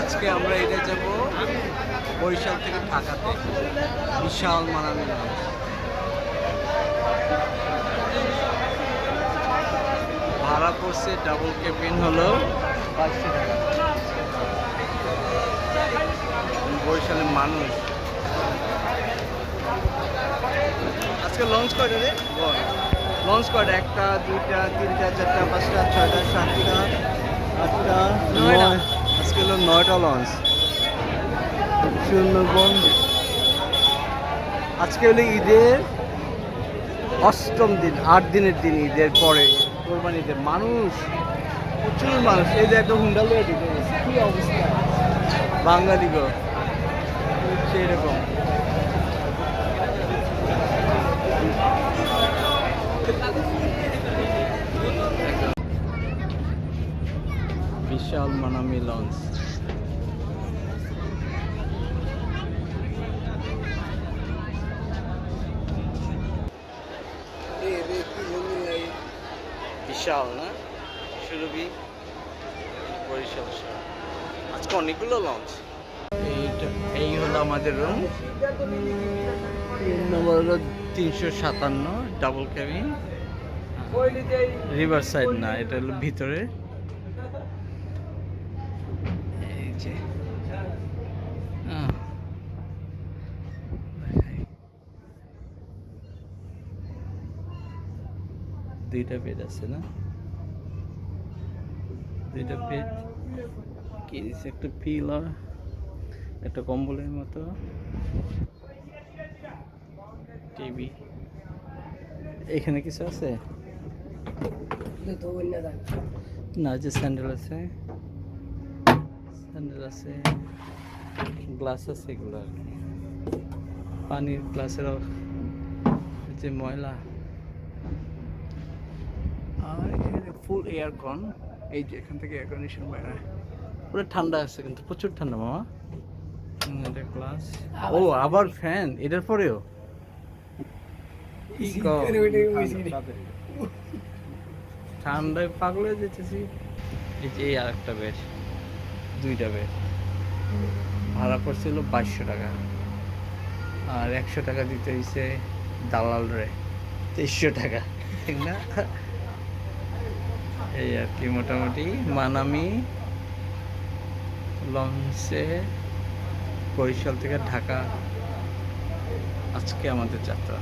আজকে আমরা এটা যাব বরিশাল থেকে ঢাকাতে। বিশাল মানানো পড়ছে ডাবল কেবিন হলো বাইশশো টাকা। বরিশালের মানুষ। আজকে লঞ্চ কয়টা রে? লঞ্চ কয়টা? একটা দুইটা তিনটা চারটা পাঁচটা ছয়টা সাতটা আটটা নয়টা। আজকে হলো নয়টা লঞ্চ সুন্দরবন আজকে হলো ঈদের অষ্টম দিন আট দিনের দিন ঈদের পরে। কোরবানি ঈদের মানুষ, প্রচুর মানুষ। এই যে একটা হুন্ডা লয়ে ঢুকে কি অবস্থা? বাঙালি গো এরকম। রকম বিশাল মানামি লঞ্চ। বিশাল, না? সুরভি বরিশাল আজকে অনেকগুলো লঞ্চ এইটা, এই হলো আমাদের রুম নম্বর হলো তিনশো সাতান্ন ডাবল ক্যাবিন রিভার সাইড না, এটা হলো ভিতরে। এই যে। দুইটা বেড আছে না? দুইটা বেড কি দিছে? একটা পিলার একটা কম্বলের মতো। টিভি এখানে কিছু আছে? না যে স্যান্ডেল আছে। স্যান্ডেল আছে গ্লাস আছে এগুলো আর কি। পানির গ্লাসের যে ময়লা। আর এখানে ফুল এয়ারকন এই যে এখান থেকে এয়ার কন্ডিশন বাইরে। পুরো ঠান্ডা আছে কিন্তু প্রচুর ঠান্ডা মামা। গ্লাস ও আবার ফ্যান এটার পরেও? ঠান্ডায় পাগল হয়ে যেতেছি এই যে এই আরেকটা বেড দুইটা বেড ভাড়া পড়ছিল বাইশশো টাকা। আর একশো টাকা দিতে হয়েছে দালাল রে তেইশশো টাকা। ঠিক না। এই আর কি মোটামুটি। মানামি লঞ্চে বরিশাল থেকে ঢাকা। আজকে আমাদের যাত্রা।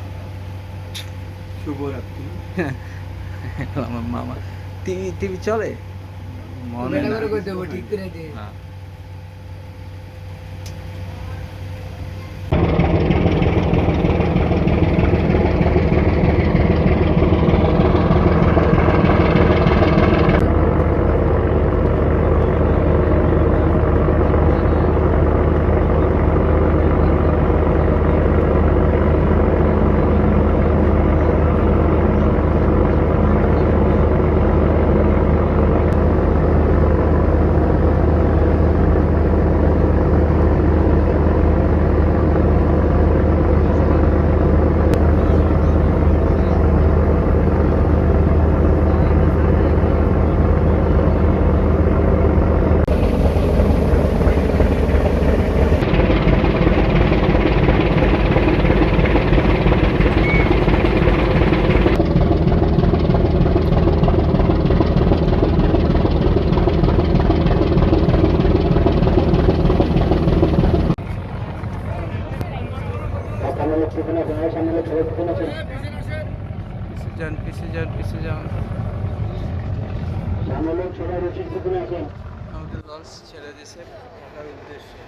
শুভরাত্রি। আমার মামা। টিভি টিভি চলে? মনে না। ছেড়ে কোন আছে আমাদের লঞ্চ ছেড়ে দিয়েছে ঢাকার উদ্দেশ্যে।